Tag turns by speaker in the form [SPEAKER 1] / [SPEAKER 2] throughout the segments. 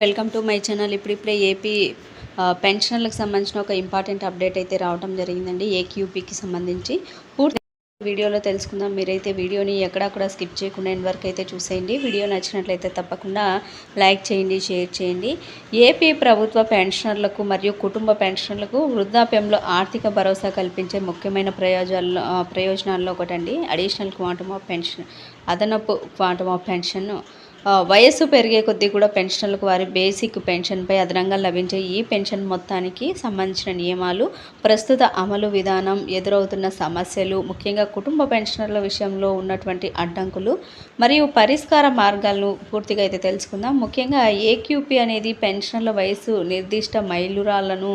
[SPEAKER 1] Welcome to my channel. ఇప్పుడిప్పుడే AP పెన్షనర్లకు సంబంధించిన ఒక ఇంపార్టెంట్ అప్డేట్ అయితే రావడం జరిగిందండి ఏక్యూపీకి సంబంధించి. పూర్తి వీడియోలో తెలుసుకుందాం. మీరైతే వీడియోని ఎక్కడక్కడ స్కిప్ చేయకుండా ఎండ్ వరకు అయితే చూసేయండి. వీడియో నచ్చినట్లయితే తప్పకుండా లైక్ చేయండి షేర్ చేయండి. ఏపీ ప్రభుత్వ పెన్షనర్లకు మరియు కుటుంబ పెన్షనర్లకు వృద్ధాప్యంలో ఆర్థిక భరోసా కల్పించే ముఖ్యమైన ప్రయోజనాల్లో ప్రయోజనాల్లో ఒకటండి. అడిషనల్ క్వాంటమ్ ఆఫ్ పెన్షన్ అదనపు క్వాంటమ్ ఆఫ్ పెన్షన్. వయస్సు పెరిగే కొద్దీ కూడా పెన్షన్లకు వారి బేసిక్ పెన్షన్పై అదనంగా లభించే ఈ పెన్షన్ మొత్తానికి సంబంధించిన నియమాలు ప్రస్తుత అమలు విధానం ఎదురవుతున్న సమస్యలు ముఖ్యంగా కుటుంబ పెన్షనర్ల విషయంలో ఉన్నటువంటి అడ్డంకులు మరియు పరిష్కార మార్గాలను పూర్తిగా అయితే తెలుసుకుందాం. ముఖ్యంగా ఏక్యూపీ అనేది పెన్షన్ల వయసు నిర్దిష్ట మైలురాళ్ళను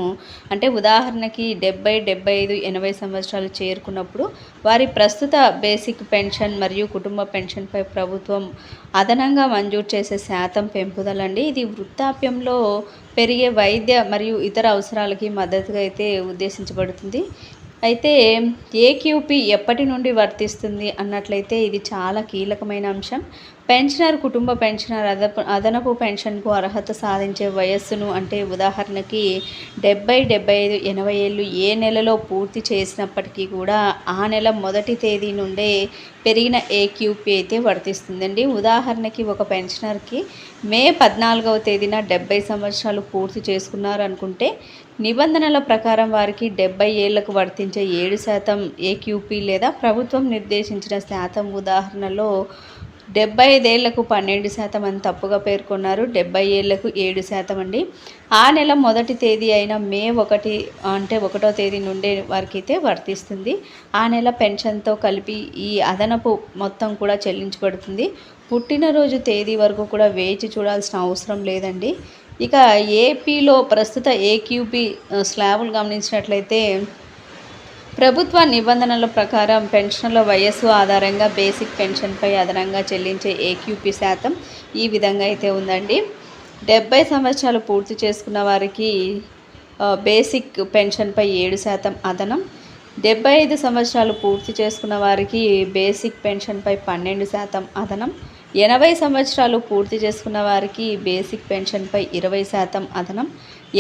[SPEAKER 1] అంటే ఉదాహరణకి డెబ్బై డెబ్బై ఐదు ఎనభై సంవత్సరాలు చేరుకున్నప్పుడు వారి ప్రస్తుత బేసిక్ పెన్షన్ మరియు కుటుంబ పెన్షన్పై ప్రభుత్వం అదనంగా మంజూరు చేసే శాతం పెంపుదలండి. ఇది వృద్ధాప్యంలో పెరిగే వైద్య మరియు ఇతర అవసరాలకి మద్దతుగా అయితే ఉద్దేశించబడుతుంది. అయితే ఏక్యూపీ ఎప్పటి నుండి వర్తిస్తుంది అన్నట్లయితే ఇది చాలా కీలకమైన అంశం. పెన్షనర్ కుటుంబ పెన్షనర్ అదపు అదనపు పెన్షన్కు అర్హత సాధించే వయస్సును అంటే ఉదాహరణకి డెబ్బై డెబ్బై ఐదు ఎనభై ఏళ్ళు ఏ నెలలో పూర్తి చేసినప్పటికీ కూడా ఆ నెల మొదటి తేదీ నుండే పెరిగిన ఏక్యూపీ అయితే వర్తిస్తుందండి. ఉదాహరణకి ఒక పెన్షనర్కి మే పద్నాలుగవ తేదీన డెబ్బై సంవత్సరాలు పూర్తి చేసుకున్నారు అనుకుంటే నిబంధనల ప్రకారం వారికి డెబ్బై ఏళ్ళకు వర్తించే ఏడు శాతం ఏక్యూపీ లేదా ప్రభుత్వం నిర్దేశించిన శాతం ఉదాహరణలో డెబ్బై ఐదేళ్ళకు పన్నెండు శాతం అని తప్పుగా పేర్కొన్నారు. డెబ్బై ఏళ్ళకు ఏడు శాతం అండి. ఆ నెల మొదటి తేదీ అయిన మే ఒకటి అంటే ఒకటో తేదీ నుండే వారికైతే వర్తిస్తుంది. ఆ నెల పెన్షన్తో కలిపి ఈ అదనపు మొత్తం కూడా చెల్లించబడుతుంది. పుట్టినరోజు తేదీ వరకు కూడా వేచి చూడాల్సిన అవసరం లేదండి. ఇక ఏపీలో ప్రస్తుత ఏక్యూపీ స్లాబులు గమనించినట్లయితే ప్రభుత్వ నిబంధనల ప్రకారం పెన్షన్ల వయస్సు ఆధారంగా బేసిక్ పెన్షన్పై అదనంగా చెల్లించే ఏక్యూపీ శాతం ఈ విధంగా అయితే ఉందండి. డెబ్బై సంవత్సరాలు పూర్తి చేసుకున్న వారికి బేసిక్ పెన్షన్పై ఏడు శాతం అదనం. డెబ్బై ఐదు సంవత్సరాలు పూర్తి చేసుకున్న వారికి బేసిక్ పెన్షన్పై పన్నెండు శాతం అదనం. ఎనభై సంవత్సరాలు పూర్తి చేసుకున్న వారికి బేసిక్ పెన్షన్పై ఇరవై శాతం అదనం.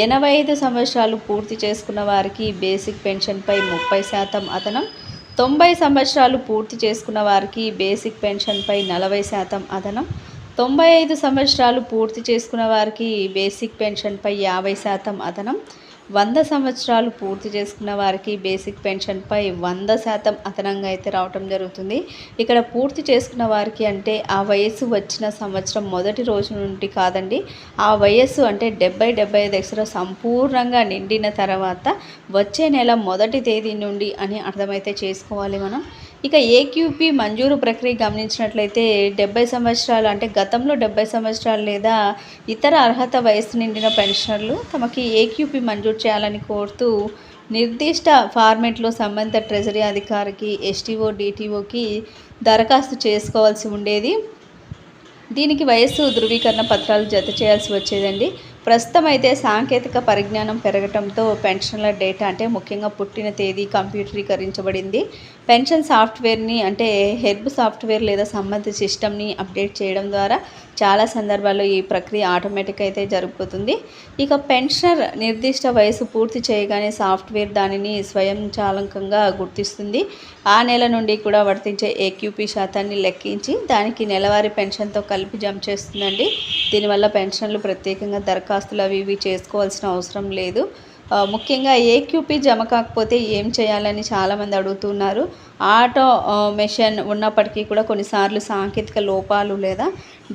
[SPEAKER 1] ఎనభై ఐదు సంవత్సరాలు పూర్తి చేసుకున్న వారికి బేసిక్ పెన్షన్పై ముప్పై శాతం అదనం. తొంభై సంవత్సరాలు పూర్తి చేసుకున్న వారికి బేసిక్ పెన్షన్పై నలభై శాతం అదనం. తొంభై ఐదు సంవత్సరాలు పూర్తి చేసుకున్న వారికి బేసిక్ పెన్షన్పై యాభై శాతం అదనం. వంద సంవత్సరాలు పూర్తి చేసుకున్న వారికి బేసిక్ పెన్షన్పై వంద శాతం అదనంగా అయితే రావటం జరుగుతుంది. ఇక్కడ పూర్తి చేసుకున్న వారికి అంటే ఆ వయస్సు వచ్చిన సంవత్సరం మొదటి రోజు నుండి కాదండి ఆ వయస్సు అంటే డెబ్బై డెబ్బై ఐదు ఎక్స్ట్రా సంపూర్ణంగా నిండిన తర్వాత వచ్చే నెల మొదటి తేదీ నుండి అని అర్థమైతే చేసుకోవాలి మనం. ఇక ఏక్యూపీ మంజూరు ప్రక్రియ గమనించినట్లయితే డెబ్బై సంవత్సరాలు అంటే గతంలో డెబ్బై సంవత్సరాలు లేదా ఇతర అర్హత వయస్సు నిండిన పెన్షనర్లు తమకి ఏక్యూపీ మంజూరు చేయాలని కోరుతూ నిర్దిష్ట ఫార్మెట్లో సంబంధిత ట్రెజరీ అధికారికి ఎస్టీఓ డిటిఓకి దరఖాస్తు చేసుకోవాల్సి ఉండేది. దీనికి వయస్సు ధృవీకరణ పత్రాలు జత చేయాల్సి వచ్చేదండి. ప్రస్తుతం అయితే సాంకేతిక పరిజ్ఞానం పెరగటంతో పెన్షన్ల డేటా అంటే ముఖ్యంగా పుట్టిన తేదీ కంప్యూటరీకరించబడింది. పెన్షన్ సాఫ్ట్వేర్ని అంటే హెర్బ్ సాఫ్ట్వేర్ లేదా సంబంధిత సిస్టమ్ని అప్డేట్ చేయడం ద్వారా చాలా సందర్భాల్లో ఈ ప్రక్రియ ఆటోమేటిక్ అయితే జరిగిపోతుంది ఇక పెన్షనర్ నిర్దిష్ట వయసు పూర్తి చేయగానే సాఫ్ట్వేర్ దానిని స్వయంచాలకంగా గుర్తిస్తుంది. ఆ నెల నుండి కూడా వర్తించే ఏక్యూపీ శాతాన్ని లెక్కించి దానికి నెలవారీ పెన్షన్తో కలిపి జమ చేస్తుందండి. దీనివల్ల పెన్షన్లు ప్రత్యేకంగా దరఖాస్తు దరఖాస్తులు అవి ఇవి చేసుకోవాల్సిన అవసరం లేదు. ముఖ్యంగా ముఖ్యంగా ఏక్యూపీ జమ కాకపోతే ఏం చేయాలని చాలామంది అడుగుతున్నారు. ఆటో మెషిన్ ఉన్నప్పటికీ కూడా కొన్నిసార్లు సాంకేతిక లోపాలు లేదా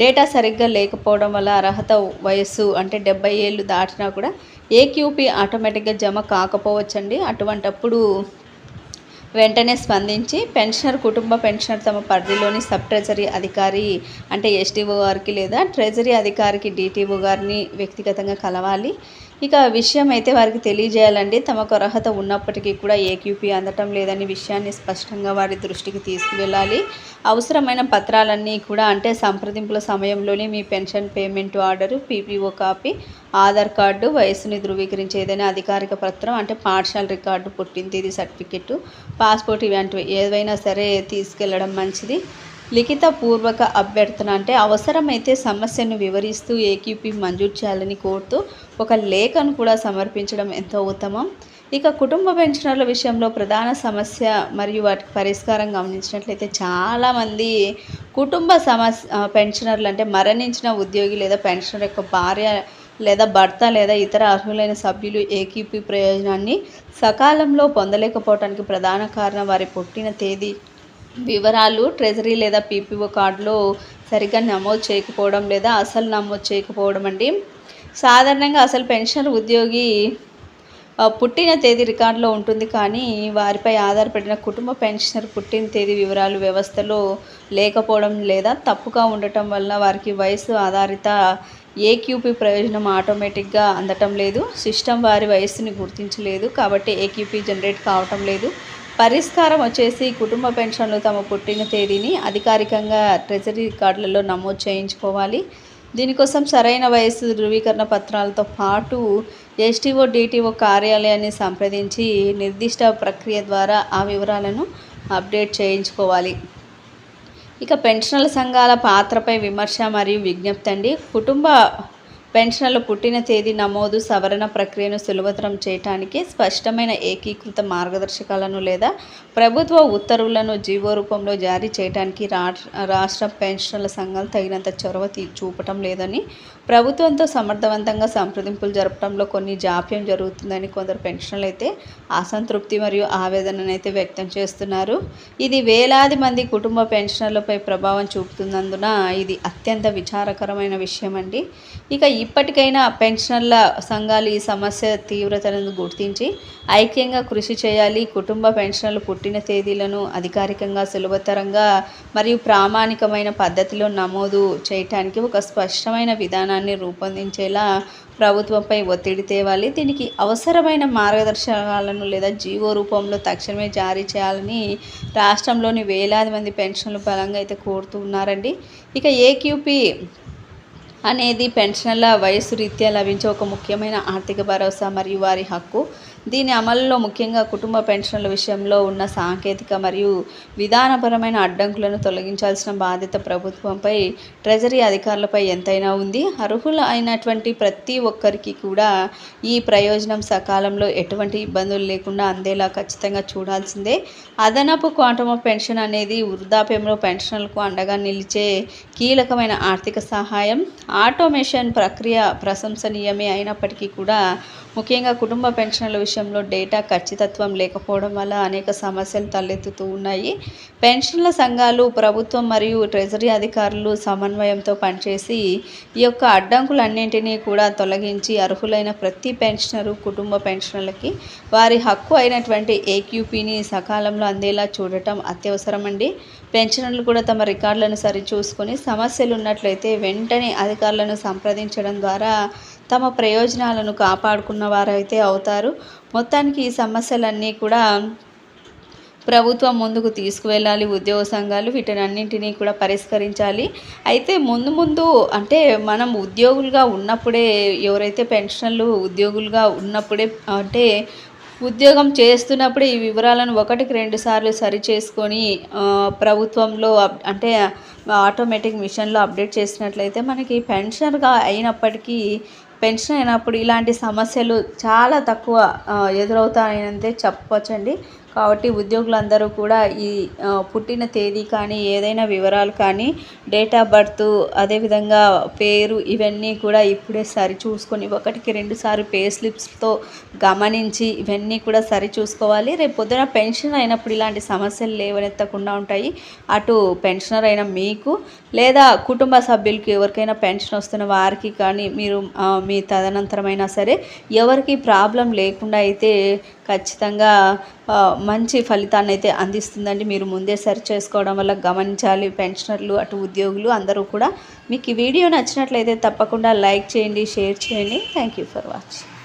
[SPEAKER 1] డేటా సరిగ్గా లేకపోవడం వల్ల అర్హత వయస్సు అంటే డెబ్బై ఏళ్ళు దాటినా కూడా ఏక్యూపీ ఆటోమేటిక్గా జమ కాకపోవచ్చండి. అటువంటప్పుడు వెంటనే స్పందించి పెన్షనర్ కుటుంబ పెన్షనర్ తమ పరిధిలోని సబ్ ట్రెజరీ అధికారి అంటే ఎస్టీఓ గారికి లేదా ట్రెజరీ అధికారికి డిటిఓ గారిని వ్యక్తిగతంగా కలవాలి. ఇక విషయం అయితే వారికి తెలియజేయాలండి. తమకు అర్హత ఉన్నప్పటికీ కూడా ఏక్యూపీ అందటం లేదని విషయాన్ని స్పష్టంగా వారి దృష్టికి తీసుకువెళ్ళాలి. అవసరమైన పత్రాలన్నీ కూడా అంటే సంప్రదింపుల సమయంలోనే మీ pension payment order PPO copy Aadhaar card వయసుని ధృవీకరించే ఏదైనా అధికారిక పత్రం అంటే పాఠశాల రికార్డు పుట్టిన తేదీ సర్టిఫికెట్ పాస్పోర్ట్ ఇలాంటివి ఏదైనా సరే తీసుకెళ్ళడం మంచిది. లిఖితపూర్వక అభ్యర్థన అంటే అవసరమైతే సమస్యను వివరిస్తూ ఏక్యూపీ మంజూరు చేయాలని కోరుతూ ఒక లేఖను కూడా సమర్పించడం ఎంతో ఉత్తమం. ఇక కుటుంబ పెన్షనర్ల విషయంలో ప్రధాన సమస్య మరియు వాటికి పరిష్కారం గమనించినట్లయితే చాలామంది కుటుంబ సమస్య పెన్షనర్లు అంటే మరణించిన ఉద్యోగి లేదా పెన్షనర్ యొక్క భార్య లేదా భర్త లేదా ఇతర అర్హులైన సభ్యులు ఏకీపీ ప్రయోజనాన్ని సకాలంలో పొందలేకపోవడానికి ప్రధాన కారణం వారి పుట్టిన తేదీ వివరాలు ట్రెజరీ లేదా పీపీఓ కార్డులో సరిగ్గా నమోదు చేయకపోవడం లేదా అసలు నమోదు చేయకపోవడం అండి. సాధారణంగా అసలు పెన్షన్ ఉద్యోగి పుట్టిన తేదీ రికార్డులో ఉంటుంది కానీ వారిపై ఆధారపడిన కుటుంబ పెన్షనర్ పుట్టిన తేదీ వివరాలు వ్యవస్థలో లేకపోవడం లేదా తప్పుగా ఉండటం వల్ల వారికి వయసు ఆధారిత ఏక్యూపీ ప్రయోజనం ఆటోమేటిక్గా అందటం లేదు. సిస్టమ్ వారి వయస్సుని గుర్తించలేదు కాబట్టి ఏక్యూపీ జనరేట్ కావటం లేదు. పరిష్కారం వచ్చేసి కుటుంబ పెన్షన్లు తమ పుట్టిన తేదీని అధికారికంగా ట్రెజరీ రికార్డులలో నమోదు చేయించుకోవాలి. దీనికోసం సరైన వయస్సు ధృవీకరణ పత్రాలతో పాటు ఎస్టీఓ డిటిఓ కార్యాలయాన్ని సంప్రదించి నిర్దిష్ట ప్రక్రియ ద్వారా ఆ వివరాలను అప్డేట్ చేయించుకోవాలి. ఇక పెన్షనర్ల సంఘాల పాత్రపై విమర్శ మరియు విజ్ఞప్తి అండి. కుటుంబ పెన్షన్లు పుట్టిన తేదీ నమోదు సవరణ ప్రక్రియను సులభతరం చేయడానికి స్పష్టమైన ఏకీకృత మార్గదర్శకాలను లేదా ప్రభుత్వ ఉత్తర్వులను జీవో రూపంలో జారీ చేయడానికి రాష్ట్ర పెన్షనర్ల సంఘాలు తగినంత చొరవ తీ- చూపటం లేదని ప్రభుత్వంతో సమర్థవంతంగా సంప్రదింపులు జరపడంలో కొన్ని జాప్యం జరుగుతుందని కొందరు పెన్షన్లు అయితే అసంతృప్తి మరియు ఆవేదనను అయితే వ్యక్తం చేస్తున్నారు. ఇది వేలాది మంది కుటుంబ పెన్షనర్లపై ప్రభావం చూపుతున్నందున ఇది అత్యంత విచారకరమైన విషయం అండి ఇక ఇప్పటికైనా పెన్షనర్ల సంఘాలు ఈ సమస్య తీవ్రతను గుర్తించి ఐక్యంగా కృషి చేయాలి. కుటుంబ పెన్షన్లు పుట్టిన తేదీలను అధికారికంగా సులభతరంగా మరియు ప్రామాణికమైన పద్ధతిలో నమోదు చేయటానికి ఒక స్పష్టమైన విధానాన్ని రూపొందించేలా ప్రభుత్వంపై ఒత్తిడి తేవాలి. దీనికి అవసరమైన మార్గదర్శకాలను లేదా జీవో రూపంలో తక్షణమే జారీ చేయాలని రాష్ట్రంలోని వేలాది మంది పెన్షన్లు బలంగా అయితే కోరుతూ ఉన్నారండి. ఇక ఏక్యూపీ అనేది పెన్షనర్ల వయస్సు రీత్యా లభించే ఒక ముఖ్యమైన ఆర్థిక భరోసా మరియు వారి హక్కు. దీని అమలులో ముఖ్యంగా కుటుంబ పెన్షన్ల విషయంలో ఉన్న సాంకేతిక మరియు విధానపరమైన అడ్డంకులను తొలగించాల్సిన బాధ్యత ప్రభుత్వంపై ట్రెజరీ అధికారులపై ఎంతైనా ఉంది. అర్హులు అయినటువంటి ప్రతి ఒక్కరికి కూడా ఈ ప్రయోజనం సకాలంలో ఎటువంటి ఇబ్బందులు లేకుండా అందేలా ఖచ్చితంగా చూడాల్సిందే. అదనపు క్వాంటమ్ ఆఫ్ పెన్షన్ అనేది వృద్ధాప్యంలో పెన్షన్లకు అండగా నిలిచే కీలకమైన ఆర్థిక సహాయం. ఆటోమేషన్ ప్రక్రియ ప్రశంసనీయమే అయినప్పటికీ కూడా ముఖ్యంగా కుటుంబ పెన్షన్ల విషయంలో డేటా ఖచ్చితత్వం లేకపోవడం వల్ల అనేక సమస్యలు తలెత్తుతూ ఉన్నాయి. పెన్షన్ల సంఘాలు ప్రభుత్వం మరియు ట్రెజరీ అధికారులు సమన్వయంతో పనిచేసి ఈ యొక్క అడ్డంకులన్నింటినీ కూడా తొలగించి అర్హులైన ప్రతి పెన్షనరు కుటుంబ పెన్షనర్లకి వారి హక్కు అయినటువంటి ఏక్యూపీని సకాలంలో అందేలా చూడటం అత్యవసరం అండి పెన్షనర్లు కూడా తమ రికార్డులను సరిచూసుకొని సమస్యలు ఉన్నట్లయితే వెంటనే అధికారులను సంప్రదించడం ద్వారా తమ ప్రయోజనాలను కాపాడుకున్న వారైతే అవుతారు. మొత్తానికి ఈ సమస్యలన్నీ కూడా ప్రభుత్వం ముందుకు తీసుకువెళ్ళాలి. ఉద్యోగ సంఘాలు వీటన్నింటినీ కూడా పరిష్కరించాలి. అయితే ముందు ముందు అంటే మనం ఉద్యోగులుగా ఉన్నప్పుడే ఎవరైతే పెన్షన్లు ఉద్యోగులుగా ఉన్నప్పుడే అంటే ఉద్యోగం చేస్తున్నప్పుడే ఈ వివరాలను ఒకటికి రెండు సార్లు సరి చేసుకొని ప్రభుత్వంలో అప్- అంటే ఆటోమేటిక్ మిషన్లో అప్డేట్ చేసినట్లయితే మనకి పెన్షన్గా అయినప్పటికీ పెన్షన్ అయినప్పుడు ఇలాంటి సమస్యలు చాలా తక్కువ ఆ, ఎదురవుతాయనంతే చెప్పవచ్చండి కాబట్టి ఉద్యోగులందరూ కూడా ఈ పుట్టిన తేదీ కానీ ఏదైనా వివరాలు కానీ డేట్ ఆఫ్ బర్త్ అదేవిధంగా పేరు ఇవన్నీ కూడా ఇప్పుడే సరి చూసుకొని ఒకటికి రెండుసార్లు పే స్లిప్స్తో గమనించి ఇవన్నీ కూడా సరి చూసుకోవాలి. రేపు పొద్దున పెన్షన్ అయినప్పుడు ఇలాంటి సమస్యలు లేవనెత్తకుండా ఉంటాయి. అటు పెన్షనర్ అయిన మీకు లేదా కుటుంబ సభ్యులకి ఎవరికైనా పెన్షన్ వస్తున్న వారికి కానీ మీరు మీ తదనంతరమైనా సరే ఎవరికి ప్రాబ్లం లేకుండా అయితే ఖచ్చితంగా మంచి ఫలితాన్ని అయితే అందిస్తుందండి. మీరు ముందే సరి చేసుకోవడం వల్ల గమనించాలి. పెన్షనర్లు అటు ఉద్యోగులు అందరూ కూడా మీకు ఈ వీడియో నచ్చినట్లయితే తప్పకుండా లైక్ చేయండి షేర్ చేయండి. Thank you for watching